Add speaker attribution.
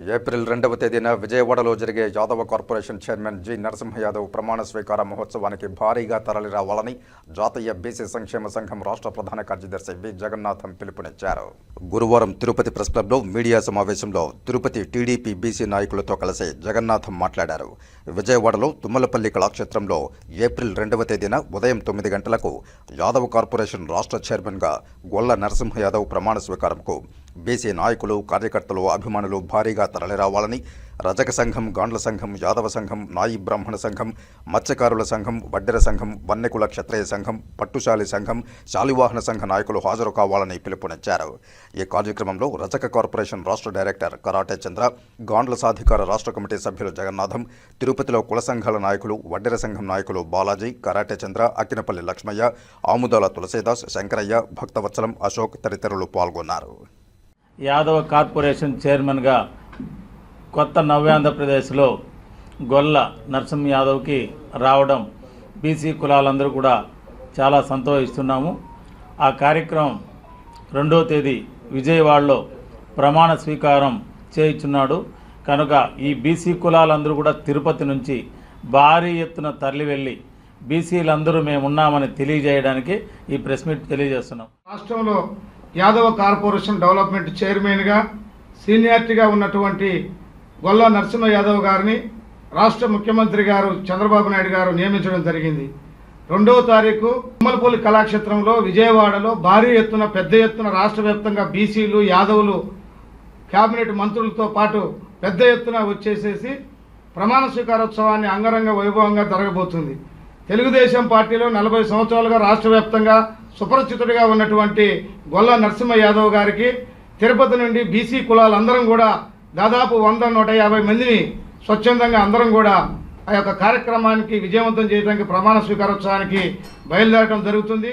Speaker 1: April రెండవ తేదీన విజయవాడలో జరిగే Yadava corporation chairman G. Narasimha Yadav ప్రమాణ స్వీకార మహోత్సవానికి భారీగా తరలిరావాలని జాతీయ బీసీ సంక్షేమ సంఘం రాష్ట్ర ప్రధాన కార్యదర్శి వి. జగన్నాథం పిలుపునిచ్చారు. గురువారం తిరుపతి ప్రెస్ క్లబ్లో మీడియా సమావేశంలో తిరుపతి టీడీపీ బీసీ నాయకులతో కలిసి జగన్నాథం మాట్లాడారు. విజయవాడలో తుమ్మలపల్లి కళాక్షేత్రంలో ఏప్రిల్ రెండవ తేదీన ఉదయం తొమ్మిది గంటలకు యాదవ్ కార్పొరేషన్ రాష్ట్ర చైర్మన్గా గొల్ల నరసింహ యాదవ్ ప్రమాణ స్వీకారంకు బీసీ నాయకులు కార్యకర్తలు అభిమానులు భారీగా తరలిరావాలని రజక సంఘం గాండ్ల సంఘం యాదవ సంఘం నాయి బ్రాహ్మణ సంఘం మత్స్యకారుల సంఘం వడ్డెర సంఘం వన్నెకుల క్షత్రియ సంఘం పట్టుశాలి సంఘం శాలివాహన సంఘ నాయకులు హాజరు కావాలని పిలుపునిచ్చారు. ఈ కార్యక్రమంలో రజక కార్పొరేషన్ రాష్ట్ర డైరెక్టర్ కరాటే చంద్ర గాండ్ల సాధికార రాష్ట్ర కమిటీ సభ్యులు జగన్నాథం తిరుపతిలో కుల సంఘాల నాయకులు వడ్డెర సంఘం నాయకులు బాలాజీ కరాటే చంద్ర అక్కినపల్లి లక్ష్మయ్య ఆముదాల తులసీదాస్ శంకరయ్య భక్తవత్సలం అశోక్ తదితరులు పాల్గొన్నారు.
Speaker 2: యాదవ కార్పొరేషన్ చైర్మన్గా కొత్త నవ్యాంధ్రప్రదేశ్లో గొల్ల నరసింహ యాదవ్కి రావడం బీసీ కులాలందరూ కూడా చాలా సంతోషిస్తున్నాము. ఆ కార్యక్రమం రెండో తేదీ విజయవాడలో ప్రమాణ స్వీకారం చేయించున్నాడు. కనుక ఈ బీసీ కులాలందరూ కూడా తిరుపతి నుంచి భారీ ఎత్తున తరలి వెళ్ళి బీసీలందరూ మేము ఉన్నామని తెలియజేయడానికి ఈ ప్రెస్ మీట్ తెలియజేస్తున్నాం.
Speaker 3: రాష్ట్రంలో యాదవ కార్పొరేషన్ డెవలప్మెంట్ చైర్మన్గా సీనియారిటీగా ఉన్నటువంటి గొల్ల నరసింహ యాదవ్ గారిని రాష్ట్ర ముఖ్యమంత్రి గారు చంద్రబాబు నాయుడు గారు నియమించడం జరిగింది. రెండవ తారీఖు ఉమ్మలపల్లి కళాక్షేత్రంలో విజయవాడలో భారీ ఎత్తున పెద్ద ఎత్తున రాష్ట్ర వ్యాప్తంగా బీసీలు యాదవులు కేబినెట్ మంత్రులతో పాటు పెద్ద ఎత్తున వచ్చేసేసి ప్రమాణ స్వీకారోత్సవాన్ని అంగరంగ వైభవంగా జరగబోతుంది. తెలుగుదేశం పార్టీలో నలభై సంవత్సరాలుగా రాష్ట్ర వ్యాప్తంగా సుపరిచితుడిగా ఉన్నటువంటి గొల్ల నరసింహ యాదవ్ గారికి తిరుపతి నుండి బీసీ కులాలందరం కూడా దాదాపు వంద నూట యాభై మందిని స్వచ్ఛందంగా అందరం కూడా ఆ యొక్క కార్యక్రమానికి విజయవంతం చేయడానికి ప్రమాణ స్వీకారోత్సవానికి బయలుదేరడం జరుగుతుంది.